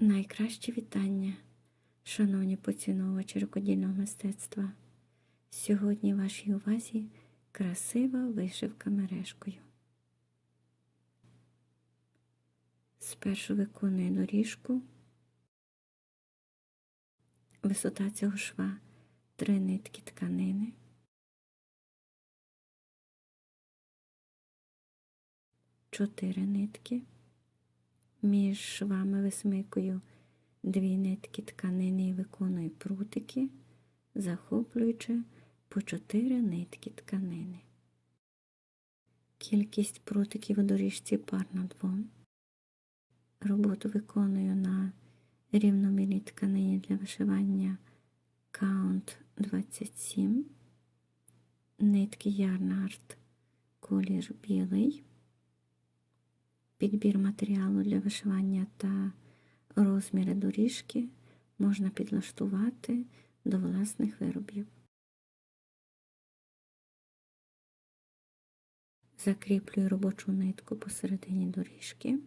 Найкраще вітання, шановні поціновувачі рукодільного мистецтва. Сьогодні вашій увазі красива вишивка мережкою. Спершу виконую доріжку. Висота цього шва три нитки тканини. Чотири нитки. Між швами висмикую дві нитки тканини і виконую прутики, захоплюючи по чотири нитки тканини. Кількість прутиків у доріжці парна двом. Роботу виконую на рівномірній тканині для вишивання Count 27, нитки Ярнард, колір білий, підбір матеріалу для вишивання та розміри доріжки можна підлаштувати до власних виробів. Закріплюю робочу нитку посередині доріжки.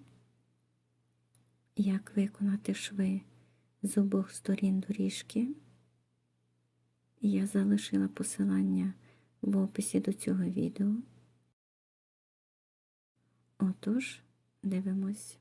Як виконати шви з обох сторін доріжки. Я залишила посилання в описі до цього відео. Отож, дивимось.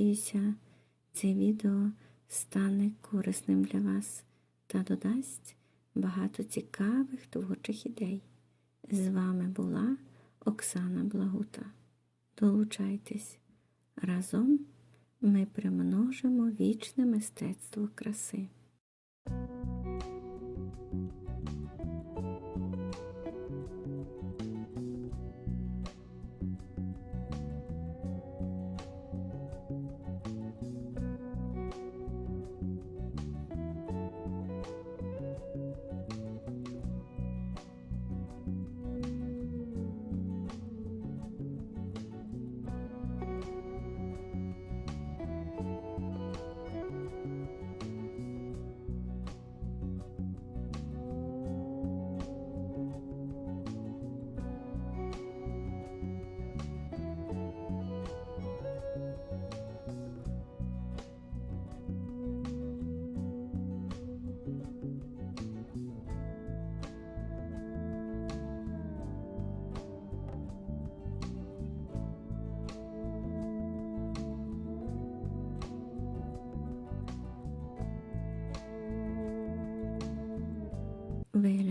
Надіюся, це відео стане корисним для вас та додасть багато цікавих творчих ідей. З вами була Оксана Благута. Долучайтесь. Разом ми примножимо вічне мистецтво краси.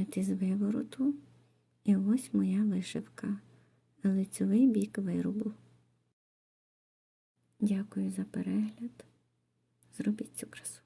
в'язати з вивороту. І ось моя вишивка, лицевий бік виробу. Дякую за перегляд. Зробіть цю красу.